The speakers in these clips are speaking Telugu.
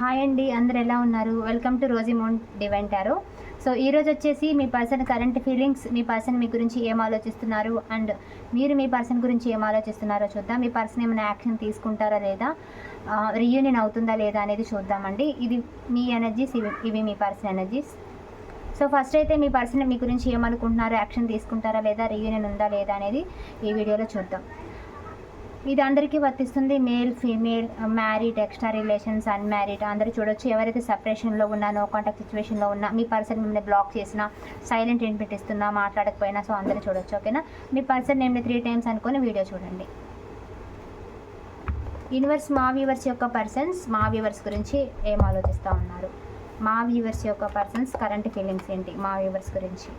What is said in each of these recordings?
హాయ్ అండి అందరు ఎలా ఉన్నారు? Welcome to Rosie Mount Divine Tarot so ఈరోజు వచ్చేసి మీ పర్సన్ కరెంట్ ఫీలింగ్స్ మీ పర్సన్ మీ గురించి ఏం ఆలోచిస్తున్నారు? అండ్ మీరు మీ పర్సన్ గురించి ఏం ఆలోచిస్తున్నారో చూద్దాం. మీ పర్సన్ ఏమైనా యాక్షన్ తీసుకుంటారా లేదా? రీయూనియన్ అవుతుందా లేదా అనేది చూద్దామండి. ఇది మీ ఎనర్జీస్ ఇవి ఇవి మీ పర్సన్ ఎనర్జీస్ సో ఫస్ట్ అయితే మీ పర్సన్ మీ గురించి ఏమనుకుంటున్నారో యాక్షన్ తీసుకుంటారా లేదా? రీయూనియన్ ఉందా లేదా అనేది ఈ వీడియోలో చూద్దాం. ఇది అందరికీ వర్తిస్తుంది. Male female married extra relations unmarried. అందరూ చూడొచ్చు. ఎవరైతే సపరేషన్లో ఉన్నా నో కాంటాక్ట్ సిచ్యువేషన్లో ఉన్నా మీ పర్సన్ మిమ్మల్ని బ్లాక్ చేసినా సైలెంట్ ఏం పెట్టిస్తున్నా మాట్లాడకపోయినా సో అందరూ చూడొచ్చు ఓకేనా? మీ పర్సన్ నేమ్ని త్రీ టైమ్స్ అనుకొని వీడియో చూడండి. యూనివర్స్ మా వ్యూవర్స్ యొక్క పర్సన్స్ మా వ్యూవర్స్ గురించి ఏం ఆలోచిస్తూ ఉన్నారు? మా వ్యూవర్స్ యొక్క పర్సన్స్ కరెంట్ ఫీలింగ్స్ ఏంటి? మా వ్యూవర్స్ గురించి.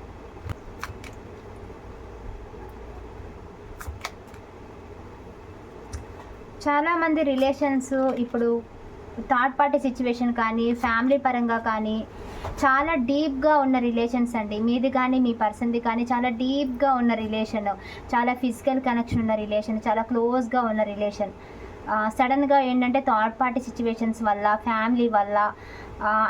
చాలామంది రిలేషన్స్ ఇప్పుడు థర్డ్ పార్టీ సిచ్యువేషన్ కానీ ఫ్యామిలీ పరంగా కానీ చాలా డీప్గా ఉన్న రిలేషన్స్ అండి. మీది కానీ మీ పర్సన్ది కానీ చాలా డీప్గా ఉన్న రిలేషన్ చాలా ఫిజికల్ కనెక్షన్ ఉన్న రిలేషన్ చాలా క్లోజ్గా ఉన్న రిలేషన్ సడన్గా ఏంటంటే థర్డ్ పార్టీ సిచ్యువేషన్స్ వల్ల ఫ్యామిలీ వల్ల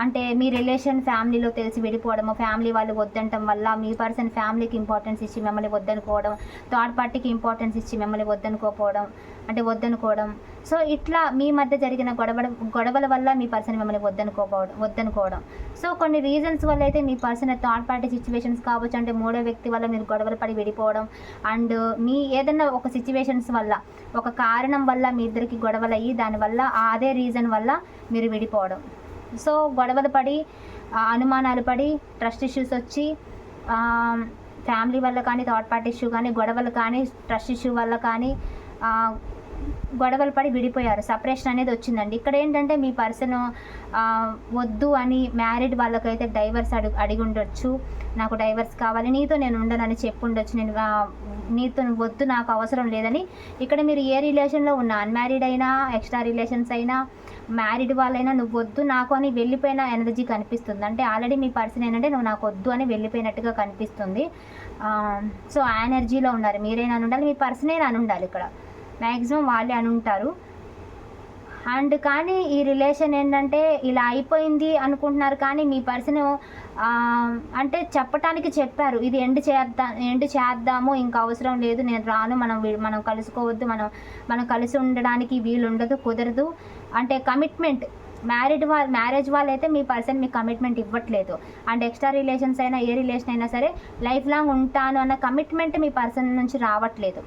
అంటే మీ రిలేషన్ ఫ్యామిలీలో తెలిసి విడిపోవడము ఫ్యామిలీ వాళ్ళు వద్దంటం వల్ల మీ పర్సన్ ఫ్యామిలీకి ఇంపార్టెన్స్ ఇచ్చి మిమ్మల్ని వద్దనుకోవడం థర్డ్ పార్టీకి ఇంపార్టెన్స్ ఇచ్చి మిమ్మల్ని వద్దనుకోపోవడం అంటే వద్దనుకోవడం. సో ఇట్లా మీ మధ్య జరిగిన గొడవ గొడవల వల్ల మీ పర్సన్ మిమ్మల్ని వద్దనుకోపోవడం వద్దనుకోవడం. సో కొన్ని రీజన్స్ వల్ల అయితే మీ పర్సన్ థర్డ్ పార్టీ సిచ్యువేషన్స్ కావచ్చు అంటే మూడో వ్యక్తి వల్ల మీరు గొడవలు పడి విడిపోవడం అండ్ మీ ఏదైనా ఒక సిచ్యువేషన్స్ వల్ల ఒక కారణం వల్ల మీ ఇద్దరికి గొడవలు అయ్యి దానివల్ల అదే రీజన్ వల్ల మీరు విడిపోవడం. సో గొడవలు పడి అనుమానాలు పడి ట్రస్ట్ ఇష్యూస్ వచ్చి ఫ్యామిలీ వల్ల కానీ థర్డ్ పార్టీ ఇష్యూ కానీ గొడవలు కానీ ట్రస్ట్ ఇష్యూ వల్ల కానీ గొడవలు పడి విడిపోయారు. సపరేషన్ అనేది వచ్చిందండి. ఇక్కడ ఏంటంటే మీ పర్సన్ వద్దు అని మ్యారీడ్ వాళ్ళకైతే డైవర్స్ అడుగు అడిగి ఉండొచ్చు. నాకు డైవర్స్ కావాలి నీతో నేను ఉండనని చెప్పి ఉండొచ్చు. నేను నీతో వద్దు నాకు అవసరం లేదని ఇక్కడ మీరు ఏ రిలేషన్లో ఉన్నా అన్మ్యారీడ్ అయినా ఎక్స్ట్రా రిలేషన్స్ అయినా మ్యారీడ్ వాళ్ళైనా నువ్వు వద్దు నాకు అని వెళ్ళిపోయిన ఎనర్జీ కనిపిస్తుంది. అంటే ఆల్రెడీ మీ పర్సన్ ఏంటంటే నువ్వు నాకు వద్దు అని వెళ్ళిపోయినట్టుగా కనిపిస్తుంది. సో ఆ ఎనర్జీలో ఉన్నారు. మీరైనా ఉండాలి మీ పర్సనే అని ఉండాలి ఇక్కడ. మ్యాక్సిమం వాళ్ళే అని ఉంటారు. అండ్ కానీ ఈ రిలేషన్ ఏంటంటే ఇలా అయిపోయింది అనుకుంటున్నారు కానీ మీ పర్సన్ అంటే చెప్పటానికి చెప్పారు ఇది ఎండ్ చేద్దాం ఎండ్ చేద్దాము ఇంకా అవసరం లేదు నేను రాను మనం మనం కలుసుకోవద్దు మనం మనం కలిసి ఉండడానికి వీలు ఉండదు కుదరదు. అంటే కమిట్మెంట్ మ్యారీడ్ వాళ్ళ మ్యారేజ్ వాళ్ళైతే మీ పర్సన్ మీకు కమిట్మెంట్ ఇవ్వట్లేదు. అండ్ ఎక్స్ట్రా రిలేషన్స్ అయినా ఏ రిలేషన్ అయినా సరే లైఫ్ లాంగ్ ఉంటాను అన్న కమిట్మెంట్ మీ పర్సన్ నుంచి రావట్లేదు.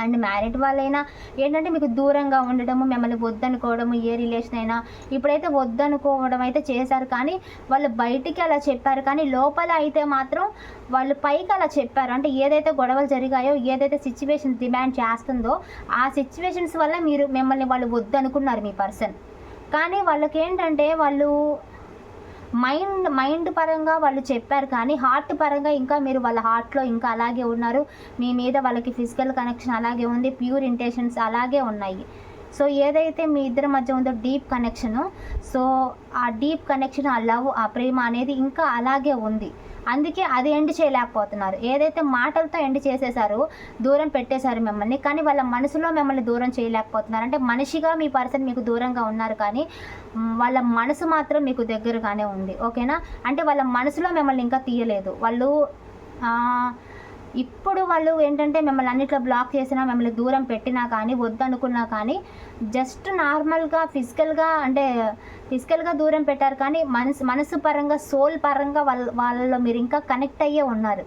అండ్ మ్యారీడ్ వాళ్ళైనా ఏంటంటే మీకు దూరంగా ఉండడము మిమ్మల్ని వద్దనుకోవడము ఏ రిలేషన్ అయినా ఇప్పుడైతే వద్దనుకోవడం అయితే చేశారు కానీ వాళ్ళు బయటికి అలా చెప్పారు. కానీ లోపల అయితే మాత్రం వాళ్ళు పైకి అలా చెప్పారు. అంటే ఏదైతే గొడవలు జరిగాయో ఏదైతే సిచ్యువేషన్ డిమాండ్ చేస్తుందో ఆ సిచ్యువేషన్స్ వల్ల మీరు మిమ్మల్ని వాళ్ళు వద్దనుకున్నారు మీ పర్సన్ కానీ వాళ్ళకి ఏంటంటే వాళ్ళు మైండ్ మైండ్ పరంగా వాళ్ళు చెప్పారు కానీ హార్ట్ పరంగా ఇంకా మీరు వాళ్ళ హార్ట్లో ఇంకా అలాగే ఉన్నారు. మీ మీద వాళ్ళకి ఫిజికల్ కనెక్షన్ అలాగే ఉంది ప్యూర్ ఇంటెన్షన్స్ అలాగే ఉన్నాయి. సో ఏదైతే మీ ఇద్దరి మధ్య ఉందో డీప్ కనెక్షన్ సో ఆ డీప్ కనెక్షన్ ఆ లవ్ ఆ ప్రేమ అనేది ఇంకా అలాగే ఉంది. అందుకే అది ఎండ్ చేయలేకపోతున్నారు. ఏదైతే మాటలతో ఎండ్ చేసేసారో దూరం పెట్టేశారు మిమ్మల్ని. కానీ వాళ్ళ మనసులో మిమ్మల్ని దూరం చేయలేకపోతున్నారు. అంటే మనిషిగా మీ పర్సన్ మీకు దూరంగా ఉన్నారు కానీ వాళ్ళ మనసు మాత్రం మీకు దగ్గరగానే ఉంది. ఓకేనా? అంటే వాళ్ళ మనసులో మిమ్మల్ని ఇంకా తీయలేదు. వాళ్ళు ఇప్పుడు వాళ్ళు ఏంటంటే మిమ్మల్ని అన్నిట్లో బ్లాక్ చేసినా మిమ్మల్ని దూరం పెట్టినా కానీ వద్దనుకున్నా కానీ జస్ట్ నార్మల్గా ఫిజికల్గా అంటే ఫిజికల్గా దూరం పెట్టారు కానీ మనసు మనసు పరంగా సోల్ పరంగా వాళ్ళ వాళ్ళలో మీరు ఇంకా కనెక్ట్ అయ్యే ఉన్నారు.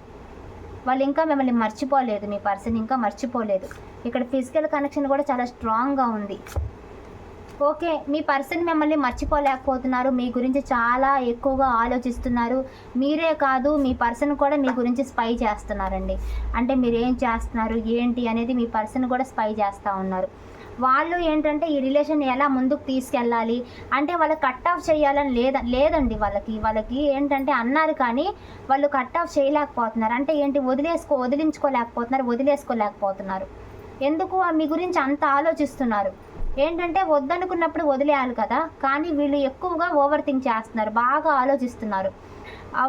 వాళ్ళు ఇంకా మిమ్మల్ని మర్చిపోలేదు మీ పర్సన్ ఇంకా మర్చిపోలేదు. ఇక్కడ ఫిజికల్ కనెక్షన్ కూడా చాలా స్ట్రాంగ్గా ఉంది. ఓకే మీ పర్సన్ మిమ్మల్ని మర్చిపోలేకపోతున్నారు. మీ గురించి చాలా ఎక్కువగా ఆలోచిస్తున్నారు. మీరే కాదు మీ పర్సన్ కూడా మీ గురించి స్పై చేస్తున్నారండి. అంటే మీరు ఏం చేస్తున్నారు ఏంటి అనేది మీ పర్సన్ కూడా స్పై చేస్తూ ఉన్నారు. వాళ్ళు ఏంటంటే ఈ రిలేషన్ ఎలా ముందుకు తీసుకెళ్ళాలి? అంటే వాళ్ళకి కట్ ఆఫ్ చేయాలని లేద లేదండి వాళ్ళకి. వాళ్ళకి ఏంటంటే అన్నారు కానీ వాళ్ళు కట్ ఆఫ్ చేయలేకపోతున్నారు. అంటే ఏంటి వదిలేసుకో వదిలించుకోలేకపోతున్నారు వదిలేసుకోలేకపోతున్నారు. ఎందుకు? మీ గురించి అంత ఆలోచిస్తున్నారు. ఏంటంటే వద్దనుకున్నప్పుడు వదిలేయాలి కదా. కానీ వీళ్ళు ఎక్కువగా ఓవర్ థింక్ చేస్తున్నారు. బాగా ఆలోచిస్తున్నారు.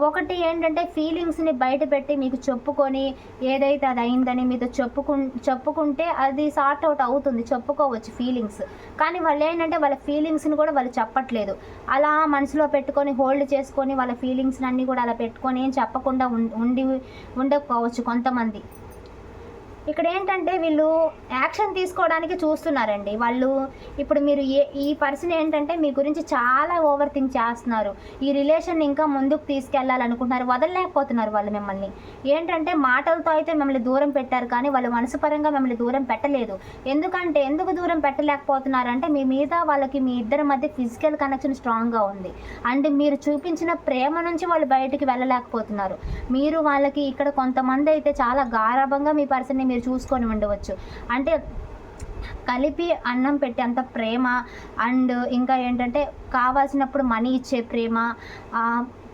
ఒకటి ఏంటంటే ఫీలింగ్స్ని బయట పెట్టి మీకు చెప్పుకొని ఏదైతే అది అయిందని మీతో చెప్పుకు చెప్పుకుంటే అది సార్ట్ అవుట్ అవుతుంది. చెప్పుకోవచ్చు ఫీలింగ్స్. కానీ వాళ్ళు ఏంటంటే వాళ్ళ ఫీలింగ్స్ని కూడా వాళ్ళు చెప్పట్లేదు. అలా మనసులో పెట్టుకొని హోల్డ్ చేసుకొని వాళ్ళ ఫీలింగ్స్ని అన్నీ కూడా అలా పెట్టుకొని ఏం చెప్పకుండా ఉం- ఉండి ఉండకపోవచ్చు కొంతమంది. ఇక్కడ ఏంటంటే వీళ్ళు యాక్షన్ తీసుకోవడానికి చూస్తున్నారండి. వాళ్ళు ఇప్పుడు మీరు ఏ ఈ పర్సన్ ఏంటంటే మీ గురించి చాలా ఓవర్ థింక్ చేస్తున్నారు. ఈ రిలేషన్ ఇంకా ముందుకు తీసుకెళ్ళాలనుకుంటున్నారు వదలలేకపోతున్నారు వాళ్ళు మిమ్మల్ని. ఏంటంటే మాటలతో అయితే మిమ్మల్ని దూరం పెట్టారు కానీ వాళ్ళు మనసుపరంగా మిమ్మల్ని దూరం పెట్టలేదు. ఎందుకంటే ఎందుకు దూరం పెట్టలేకపోతున్నారు అంటే మీ మీద వాళ్ళకి మీ ఇద్దరి మధ్య ఫిజికల్ కనెక్షన్ స్ట్రాంగ్గా ఉంది. అండ్ మీరు చూపించిన ప్రేమ నుంచి వాళ్ళు బయటికి వెళ్ళలేకపోతున్నారు. మీరు వాళ్ళకి ఇక్కడ కొంతమంది అయితే చాలా గారాభంగా మీ పర్సన్ని మీరు చూసుకొని ఉండవచ్చు. అంటే కలిపి అన్నం పెట్టే అంత ప్రేమ అండ్ ఇంకా ఏంటంటే కావాల్సినప్పుడు మనీ ఇచ్చే ప్రేమ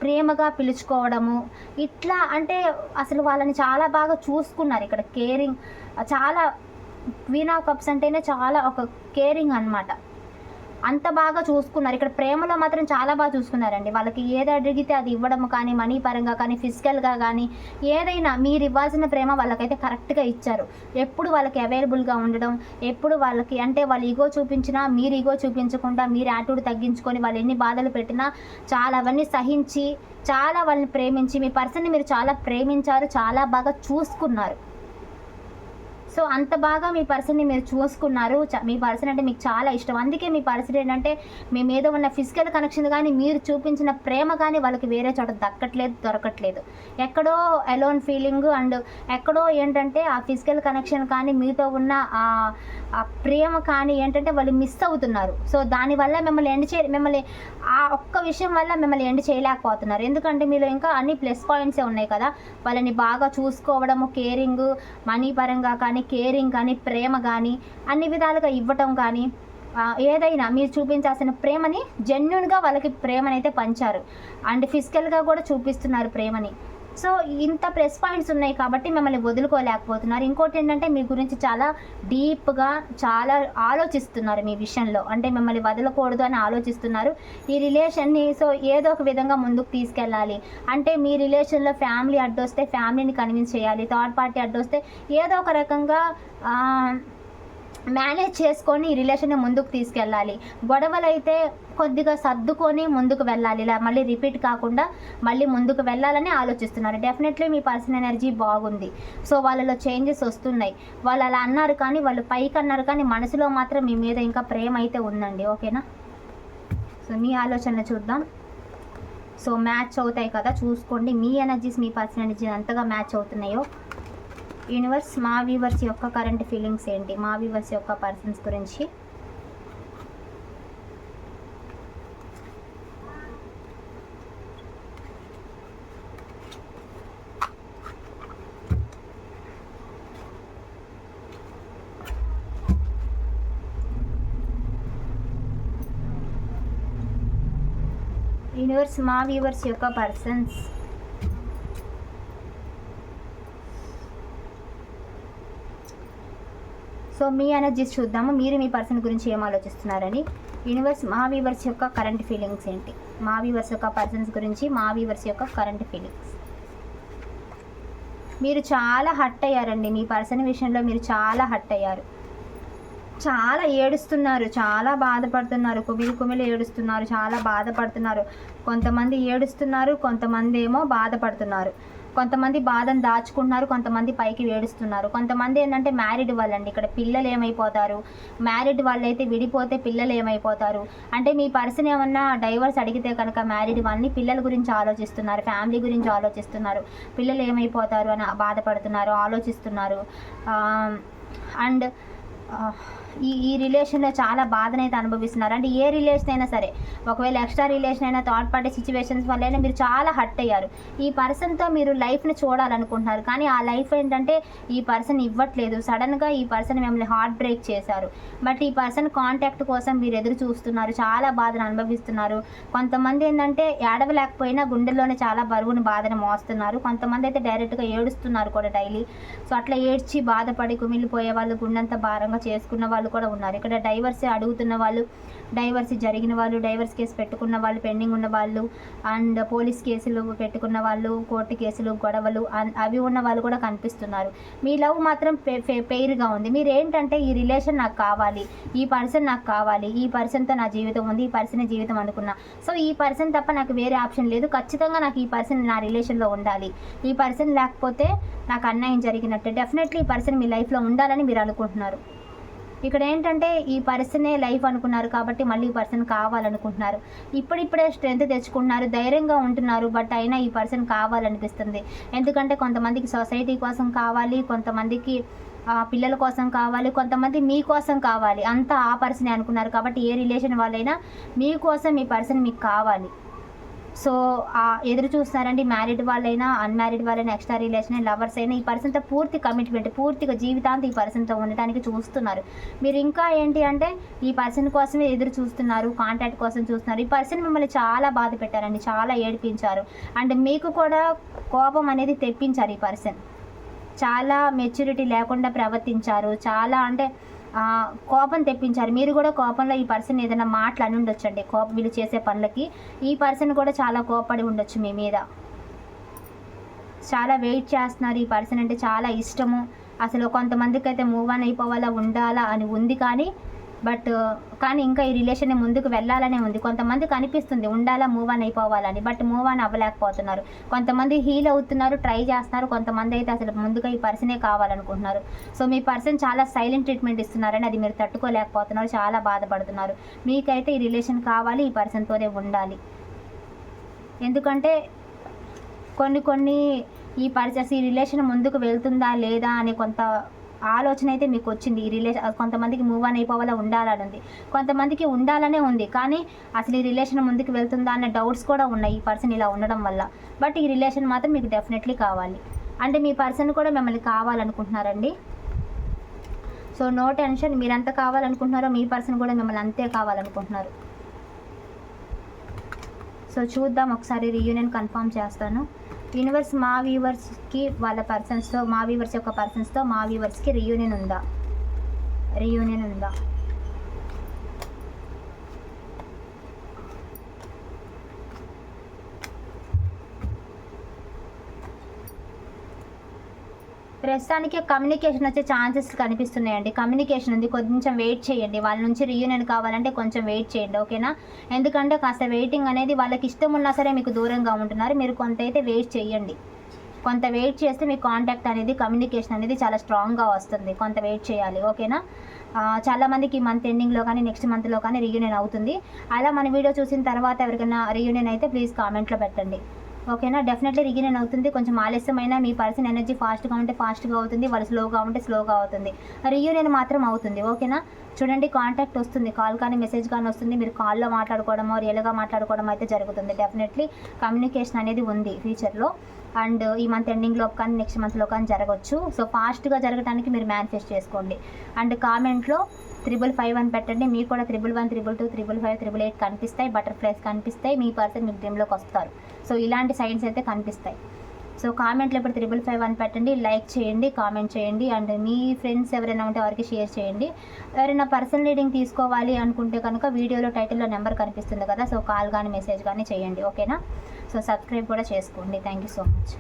ప్రేమగా పిలుచుకోవడము ఇట్లా అంటే అసలు వాళ్ళని చాలా బాగా చూసుకున్నారు ఇక్కడ. కేరింగ్ చాలా వీణా కప్స్ అంటేనే చాలా ఒక కేరింగ్ అన్నమాట. అంత బాగా చూసుకున్నారు. ఇక్కడ ప్రేమలో మాత్రం చాలా బాగా చూసుకున్నారండి. వాళ్ళకి ఏది అడిగితే అది ఇవ్వడం కానీ మనీ పరంగా కానీ ఫిజికల్గా కానీ ఏదైనా మీరు ఇవ్వాల్సిన ప్రేమ వాళ్ళకైతే కరెక్ట్గా ఇచ్చారు. ఎప్పుడు వాళ్ళకి అవైలబుల్గా ఉండడం ఎప్పుడు వాళ్ళకి అంటే వాళ్ళు ఈగో చూపించినా మీరు ఈగో చూపించకుండా మీరు యాటిట్యూడ్ తగ్గించుకొని వాళ్ళు ఎన్ని బాధలు పెట్టినా చాలా అవన్నీ సహించి చాలా వాళ్ళని ప్రేమించి మీ పర్సన్ని మీరు చాలా ప్రేమించారు చాలా బాగా చూసుకున్నారు. సో అంత బాగా మీ పర్సన్ని మీరు చూసుకున్నారు. మీ పర్సన్ అంటే మీకు చాలా ఇష్టం. అందుకే మీ పర్సన్ ఏంటంటే మీ మీద ఉన్న ఫిజికల్ కనెక్షన్ కానీ మీరు చూపించిన ప్రేమ కానీ వాళ్ళకి వేరే చోట దక్కట్లేదు దొరకట్లేదు. ఎక్కడో అలోన్ ఫీలింగ్ అండ్ ఎక్కడో ఏంటంటే ఆ ఫిజికల్ కనెక్షన్ కానీ మీతో ఉన్న ఆ ప్రేమ కానీ ఏంటంటే వాళ్ళు మిస్ అవుతున్నారు. సో దానివల్ల మిమ్మల్ని ఎండ్ చే మిమ్మల్ని ఆ ఒక్క విషయం వల్ల మిమ్మల్ని ఎండ్ చేయలేకపోతున్నారు. ఎందుకంటే మీలో ఇంకా అన్ని ప్లస్ పాయింట్సే ఉన్నాయి కదా. వాళ్ళని బాగా చూసుకోవడము కేరింగ్ మనీ పరంగా కానీ కేరింగ్ కానీ ప్రేమ కానీ అన్ని విధాలుగా ఇవ్వటం కానీ ఏదైనా మీరు చూపించాల్సిన ప్రేమని జెన్యున్గా వాళ్ళకి ప్రేమనైతే పంచారు. అండ్ ఫిజికల్గా కూడా చూపిస్తున్నారు ప్రేమని. సో ఇంత ప్రెస్ పాయింట్స్ ఉన్నాయి కాబట్టి మిమ్మల్ని వదులుకోలేకపోతున్నారు. ఇంకోటి ఏంటంటే మీ గురించి చాలా డీప్గా చాలా ఆలోచిస్తున్నారు మీ విషయంలో. అంటే మిమ్మల్ని వదలకూడదు అని ఆలోచిస్తున్నారు. ఈ రిలేషన్ని సో ఏదో ఒక విధంగా ముందుకు తీసుకెళ్ళాలి. అంటే మీ రిలేషన్లో ఫ్యామిలీ అడ్డొస్తే ఫ్యామిలీని కన్విన్స్ చేయాలి. థర్డ్ పార్టీ అడ్డొస్తే ఏదో ఒక రకంగా మేనేజ్ చేసుకొని ఈ రిలేషన్ని ముందుకు తీసుకెళ్ళాలి. గొడవలు అయితే కొద్దిగా సర్దుకొని ముందుకు వెళ్ళాలి. ఇలా మళ్ళీ రిపీట్ కాకుండా మళ్ళీ ముందుకు వెళ్ళాలని ఆలోచిస్తున్నారు. డెఫినెట్లీ మీ పర్సనల్ ఎనర్జీ బాగుంది. సో వాళ్ళలో చేంజెస్ వస్తున్నాయి. వాళ్ళు అలా అన్నారు కానీ వాళ్ళు పైకి అన్నారు కానీ మనసులో మాత్రం మీ మీద ఇంకా ప్రేమ అయితే ఉందండి. ఓకేనా? సో మీ ఆలోచన చూద్దాం. సో మ్యాచ్ అవుతాయి కదా? చూసుకోండి. మీ ఎనర్జీస్ మీ పర్సనల్ ఎనర్జీ అంతగా మ్యాచ్ అవుతున్నాయో? యూనివర్స్ మా వ్యూవర్స్ యొక్క కరెంట్ ఫీలింగ్స్ ఏంటి? మా వ్యూవర్స్ యొక్క పర్సన్స్ గురించి యూనివర్స్ మా వ్యూవర్స్ యొక్క పర్సన్స్ సో మీ ఎనర్జీస్ చూద్దాము. మీరు మీ పర్సన్ గురించి ఏం ఆలోచిస్తున్నారని? యూనివర్స్ మా వీవర్స్ యొక్క కరెంట్ ఫీలింగ్స్ ఏంటి? మా వీవర్స్ యొక్క పర్సన్స్ గురించి మా వీవర్స్ యొక్క కరెంట్ ఫీలింగ్స్ మీరు చాలా హట్ అయ్యారండి. మీ పర్సన్ విషయంలో మీరు చాలా హట్ అయ్యారు. చాలా ఏడుస్తున్నారు చాలా బాధపడుతున్నారు కుమిలి కుమిలి ఏడుస్తున్నారు చాలా బాధపడుతున్నారు. కొంతమంది ఏడుస్తున్నారు కొంతమంది ఏమో బాధపడుతున్నారు. కొంతమంది బాధను దాచుకుంటున్నారు కొంతమంది పైకి ఏడుస్తున్నారు. కొంతమంది ఏంటంటే మ్యారీడ్ వాళ్ళండి. ఇక్కడ పిల్లలు ఏమైపోతారు? మ్యారీడ్ వాళ్ళైతే విడిపోతే పిల్లలు ఏమైపోతారు? అంటే మీ పర్సన్ ఏమన్నా డైవర్స్ అడిగితే కనుక మ్యారీడ్ వాళ్ళని పిల్లల గురించి ఆలోచిస్తున్నారు ఫ్యామిలీ గురించి ఆలోచిస్తున్నారు. పిల్లలు ఏమైపోతారు అని బాధపడుతున్నారు ఆలోచిస్తున్నారు. అండ్ ఈ ఈ రిలేషన్లో చాలా బాధనైతే అనుభవిస్తున్నారు. అంటే ఏ రిలేషన్ అయినా సరే ఒకవేళ ఎక్స్ట్రా రిలేషన్ అయినా థర్డ్ పార్టీ సిచ్యువేషన్స్ వల్లైనా మీరు చాలా హర్ట్ అయ్యారు. ఈ పర్సన్తో మీరు లైఫ్ని చూడాలనుకుంటున్నారు. కానీ ఆ లైఫ్ ఏంటంటే ఈ పర్సన్ ఇవ్వట్లేదు. సడన్గా ఈ పర్సన్ మిమ్మల్ని హార్ట్ బ్రేక్ చేశారు. బట్ ఈ పర్సన్ కాంటాక్ట్ కోసం మీరు ఎదురు చూస్తున్నారు. చాలా బాధను అనుభవిస్తున్నారు. కొంతమంది ఏంటంటే ఏడవలేకపోయినా గుండెల్లోనే చాలా బరువును బాధను మోస్తున్నారు. కొంతమంది అయితే డైరెక్ట్గా ఏడుస్తున్నారు కూడా డైలీ సో అట్లా ఏడ్చి బాధపడి కుమిలిపోయే వాళ్ళు గుండెంత భారంగా చేసుకున్న వాళ్ళు వాళ్ళు కూడా ఉన్నారు. ఇక్కడ డైవర్స్ అడుగుతున్న వాళ్ళు డైవర్స్ జరిగిన వాళ్ళు డైవర్స్ కేసు పెట్టుకున్న వాళ్ళు పెండింగ్ ఉన్న వాళ్ళు అండ్ పోలీస్ కేసులు పెట్టుకున్న వాళ్ళు కోర్టు కేసులు గొడవలు అన్- అవి ఉన్న వాళ్ళు కూడా కనిపిస్తున్నారు. మీ లవ్ మాత్రం పే పే- పెయిర్గా ఉంది. మీరు ఏంటంటే ఈ రిలేషన్ నాకు కావాలి ఈ పర్సన్ నాకు కావాలి ఈ పర్సన్తో నా జీవితం ఉంది ఈ పర్సన్ జీవితం అనుకున్నా. సో ఈ పర్సన్ తప్ప నాకు వేరే ఆప్షన్ లేదు. ఖచ్చితంగా నాకు ఈ పర్సన్ నా రిలేషన్లో ఉండాలి. ఈ పర్సన్ లేకపోతే నాకు అన్యాయం జరిగినట్టు. డెఫినెట్లీ ఈ పర్సన్ మీ లైఫ్లో ఉండాలని మీరు అనుకుంటున్నారు. ఇక్కడ ఏంటంటే ఈ పర్సనే లైఫ్ అనుకున్నారు కాబట్టి మళ్ళీ ఈ పర్సన్ కావాలనుకుంటున్నారు. ఇప్పుడిప్పుడే స్ట్రెంత్ తెచ్చుకుంటున్నారు ధైర్యంగా ఉంటున్నారు బట్ అయినా ఈ పర్సన్ కావాలనిపిస్తుంది. ఎందుకంటే కొంతమందికి సొసైటీ కోసం కావాలి కొంతమందికి పిల్లల కోసం కావాలి కొంతమంది మీ కోసం కావాలి. అంతా ఆ పర్సనే అనుకున్నారు కాబట్టి ఏ రిలేషన్ వాళ్ళైనా మీకోసం మీ పర్సన్ మీకు కావాలి. సో ఎదురు చూస్తున్నారండి మ్యారీడ్ వాళ్ళైనా అన్మ్యారీడ్ వాళ్ళైనా ఎక్స్ట్రా రిలేషన్ లవర్స్ అయినా ఈ పర్సన్తో పూర్తి కమిట్మెంట్ పూర్తిగా జీవితాంతం ఈ పర్సన్తో ఉండటానికి చూస్తున్నారు. మీరు ఇంకా ఏంటి అంటే ఈ పర్సన్ కోసమే ఎదురు చూస్తున్నారు కాంటాక్ట్ కోసం చూస్తున్నారు. ఈ పర్సన్ మిమ్మల్ని చాలా బాధ పెట్టారండి చాలా ఏడిపించారు. అండ్ మీకు కూడా కోపం అనేది తెప్పించారు ఈ పర్సన్ చాలా మెచ్యూరిటీ లేకుండా ప్రవర్తించారు. చాలా అంటే కోపం తెప్పించారు. మీరు కూడా కోపంలో ఈ పర్సన్ ఏదైనా మాటలు అని ఉండొచ్చండి కోపం వీళ్ళు చేసే పనులకి. ఈ పర్సన్ కూడా చాలా కోపడి ఉండొచ్చు మీ మీద. చాలా వెయిట్ చేస్తున్నారు ఈ పర్సన్ అంటే చాలా ఇష్టము. అసలు కొంతమందికి అయితే మూవ్ ఆన్ అయిపోవాలా ఉండాలా అని ఉంది కానీ బట్ కానీ ఇంకా ఈ రిలేషన్ ముందుకు వెళ్ళాలనే ఉంది. కొంతమందికి అనిపిస్తుంది ఉండాలా మూవ్ ఆన్ అయిపోవాలని బట్ మూవ్ ఆన్ అవ్వలేకపోతున్నారు. కొంతమంది హీల్ అవుతున్నారు ట్రై చేస్తున్నారు. కొంతమంది అయితే అసలు ముందుగా ఈ పర్సనే కావాలనుకుంటున్నారు. సో మీ పర్సన్ చాలా సైలెంట్ ట్రీట్మెంట్ ఇస్తున్నారని అది మీరు తట్టుకోలేకపోతున్నారు. చాలా బాధపడుతున్నారు. మీకైతే ఈ రిలేషన్ కావాలి ఈ పర్సన్తోనే ఉండాలి. ఎందుకంటే కొన్ని కొన్ని ఈ పర్సెస్ ఈ రిలేషన్ ముందుకు వెళ్తుందా లేదా అనే కొంత ఆలోచన అయితే మీకు వచ్చింది. ఈ రిలేషన్ కొంతమందికి మూవ్ ఆన్ అయిపోవాలా ఉండాలని ఉంది కొంతమందికి ఉండాలనే ఉంది. కానీ అసలు ఈ రిలేషన్ ముందుకు వెళ్తుందా అనే డౌట్స్ కూడా ఉన్నాయి ఈ పర్సన్ ఇలా ఉండడం వల్ల. బట్ ఈ రిలేషన్ మాత్రం మీకు డెఫినెట్లీ కావాలి. అంటే మీ పర్సన్ కూడా మిమ్మల్ని కావాలనుకుంటున్నారండి. సో నో టెన్షన్ మీరు ఎంత కావాలనుకుంటున్నారో మీ పర్సన్ కూడా మిమ్మల్ని అంతే కావాలనుకుంటున్నారు. సో చూద్దాం. ఒకసారి రీయూనియన్ కన్ఫర్మ్ చేస్తాను. యూనివర్స్ మా వ్యూవర్స్కి వాళ్ళ పర్సన్స్తో మా వ్యూవర్స్ యొక్క పర్సన్స్తో మా వ్యూవర్స్కి రీయూనియన్ ఉందా? రీయూనియన్ ఉందా? ప్రస్తుతానికి కమ్యూనికేషన్ వచ్చే ఛాన్సెస్ కనిపిస్తున్నాయండి. కమ్యూనికేషన్ ఉంది. కొంచెం వెయిట్ చేయండి. వాళ్ళ నుంచి రీయూనియన్ కావాలంటే కొంచెం వెయిట్ చేయండి. ఓకేనా ఎందుకంటే కాస్త వెయిటింగ్ అనేది వాళ్ళకి ఇష్టం ఉన్నా సరే మీకు దూరంగా ఉంటున్నారు. మీరు కొంత అయితే వెయిట్ చేయండి. కొంత వెయిట్ చేస్తే మీ కాంటాక్ట్ అనేది కమ్యూనికేషన్ అనేది చాలా స్ట్రాంగ్గా వస్తుంది. కొంత వెయిట్ చేయాలి. ఓకేనా చాలామందికి ఈ మంత్ ఎండింగ్లో కానీ నెక్స్ట్ మంత్లో కానీ రీయూనియన్ అవుతుంది. అలా మన వీడియో చూసిన తర్వాత ఎవరికైనా రీయూనియన్ అయితే ప్లీజ్ కామెంట్లో పెట్టండి. ఓకేనా? డెఫినెట్లీ రిగినెన్ అవుతుంది కొంచెం ఆలస్యమైన మీ పర్సన్ ఎనర్జీ ఫాస్ట్గా ఉంటే ఫాస్ట్గా అవుతుంది. వాళ్ళు స్లోగా ఉంటే స్లోగా అవుతుంది. రియూనియన్ మాత్రం అవుతుంది. ఓకేనా? చూడండి కాంటాక్ట్ వస్తుంది. కాల్ కానీ మెసేజ్ కానీ వస్తుంది. మీరు కాల్లో మాట్లాడుకోవడమో రియల్గా మాట్లాడుకోవడం అయితే జరుగుతుంది. డెఫినెట్లీ కమ్యూనికేషన్ అనేది ఉంది ఫ్యూచర్లో. అండ్ ఈ మంత్ ఎండింగ్లో కానీ నెక్స్ట్ మంత్లో కానీ జరగవచ్చు సో ఫాస్ట్గా జరగడానికి మీరు మేనిఫెస్ట్ చేసుకోండి. అండ్ కామెంట్లో త్రిబుల్ ఫైవ్ అని పెట్టండి. మీకు కూడా triple one triple two triple five triple eight కనిపిస్తాయి. బటర్ఫ్లైస్ కనిపిస్తాయి. మీ పర్సన్ మీ డ్రీమ్లోకి వస్తారు. సో ఇలాంటి సైన్స్ అయితే కనిపిస్తాయి. సో కామెంట్లో ఇప్పుడు త్రిబుల్ ఫైవ్ అని పెట్టండి. లైక్ చేయండి కామెంట్ చేయండి. అండ్ మీ ఫ్రెండ్స్ ఎవరైనా ఉంటే వారికి షేర్ చేయండి. ఎవరైనా పర్సనల్ రీడింగ్ తీసుకోవాలి అనుకుంటే కనుక వీడియోలో టైటిల్లో నెంబర్ కనిపిస్తుంది కదా. సో కాల్ కానీ మెసేజ్ కానీ చేయండి. ఓకేనా? సో సబ్స్క్రైబ్ కూడా చేసుకోండి. Thank you so much.